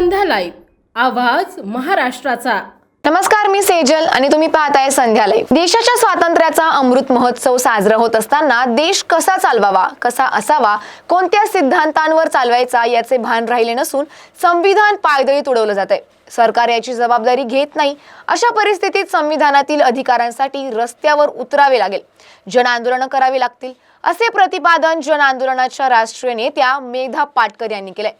संध्या live आवाज महाराष्ट्राचा. नमस्कार मी सेजल आणि तुम्ही पाहताय संध्या लाईव्ह देशाच्या स्वातंत्र्याचा अमृत महोत्सव साजरा होत असताना देश कसा चालवावा कसा असावा कोणत्या सिद्धांतांवर चालवायचा याचे भान राहिले नसून संविधान पायदळी तुडवलं जात आहे सरकार याची जबाबदारी घेत नाही. अशा परिस्थितीत संविधानातील अधिकारांसाठी रस्त्यावर उतरावे लागेल. जन आंदोलनं करावी लागतील. असे प्रतिपादन जन आंदोलनाच्या राष्ट्रीय नेत्या मेधा पाटकर यांनी केले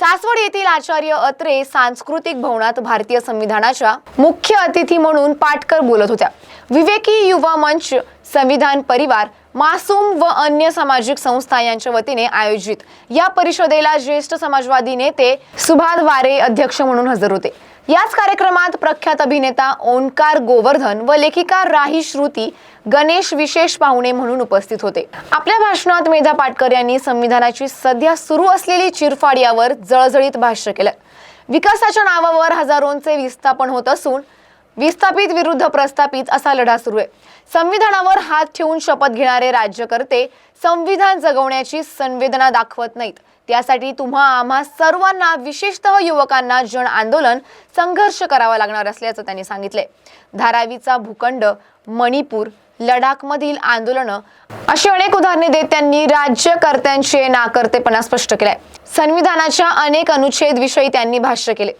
सासवड येथील आचार्य अत्रे सांस्कृतिक भवनात भारतीय संविधानाच्या मुख्य अतिथी म्हणून पाटकर बोलत होत्या. विवेकी युवा मंच संविधान परिवार मासूम व अन्य सामाजिक संस्था यांच्या वतीने आयोजित. या परिषदेला ज्येष्ठ समाजवादी नेते सुभाष वारे अध्यक्ष म्हणून हजर होते. याच कार्यक्रमात प्रख्यात अभिनेता ओंकार गोवर्धन व लेखिका राही श्रुती गणेश विशेष पाहुणे म्हणून उपस्थित होते. आपल्या भाषणात मेधा पाटकर यांनी संविधानाची सध्या सुरू असलेली चिरफाड यावर जळजळीत भाष्य केलं. विकासाच्या नावावर हजारोंचे विस्थापन होत असून विस्थापित विरुद्ध प्रस्थापित असा लढा सुरू आहे. संविधानावर हात ठेवून शपथ घेणारे राज्यकर्ते संविधान जगवण्याची संवेदना दाखवत नाहीत. त्यासाठी तुम्हा आम्हा सर्वांना विशेषतः युवकांना जन आंदोलन संघर्ष करावा लागणार असल्याचं त्यांनी सांगितले धारावीचा भूखंड मणिपूर लडाखमधील आंदोलनं अशी अनेक उदाहरणे देत त्यांनी राज्यकर्त्यांचे नाकर्तेपणा स्पष्ट केलाय. संविधानाच्या अनेक अनुच्छेद विषयी त्यांनी भाष्य केले.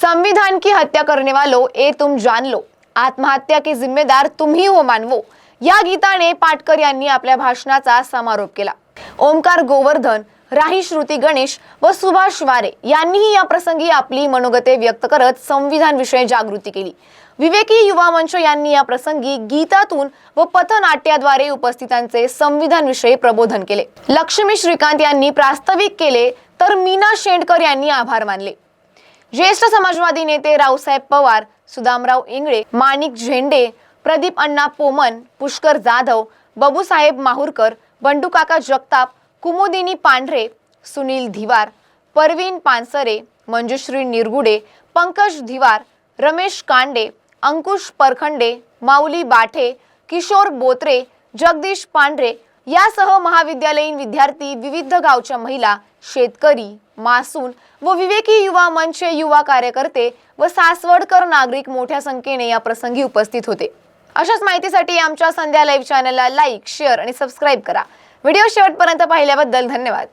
संविधान की हत्या करने वालो ए तुम जान लो. आत्महत्या के जिम्मेदार तुम्ही हो मानवो. या गीताने पाटकर यांनी आपल्या भाषणाचा समारोप केला. ओमकार गोवर्धन राही श्रुती गणेश व सुभाष वारे यांनीही या प्रसंगी आपली मनोगते व्यक्त करत संविधान विषयी जागृती केली. विवेकी युवा मंच यांनी या प्रसंगी गीतातून व पथनाट्याद्वारे उपस्थितांचे संविधान विषयी प्रबोधन केले. लक्ष्मी श्रीकांत यांनी प्रास्ताविक केले तर मीना शेंडकर यांनी आभार मानले. ज्येष्ठ समाजवादी नेते रावसाहेब पवार सुदामराव इंगळे माणिक झेंडे प्रदीप अण्णा पोमन पुष्कर जाधव बबूसाहेब माहुरकर बंडूकाका जगताप कुमुदिनी पांढरे सुनील धिवार परवीन पानसरे मंजुश्री निरगुडे पंकज धिवार रमेश कांडे अंकुश परखंडे माऊली बाठे किशोर बोत्रे जगदीश पांढरे यासह महाविद्यालयीन विद्यार्थी विविध गावच्या महिला शेतकरी मासून व विवेकी युवा मंच युवा कार्यकर्ते व सासवडकर नागरिक मोठ्या संख्येने या प्रसंगी उपस्थित होते. अशाच माहितीसाठी आमच्या संध्या लाईव्ह चॅनलला लाईक शेअर आणि सबस्क्राईब करा. व्हिडिओ शेवटपर्यंत पाहिल्याबद्दल धन्यवाद.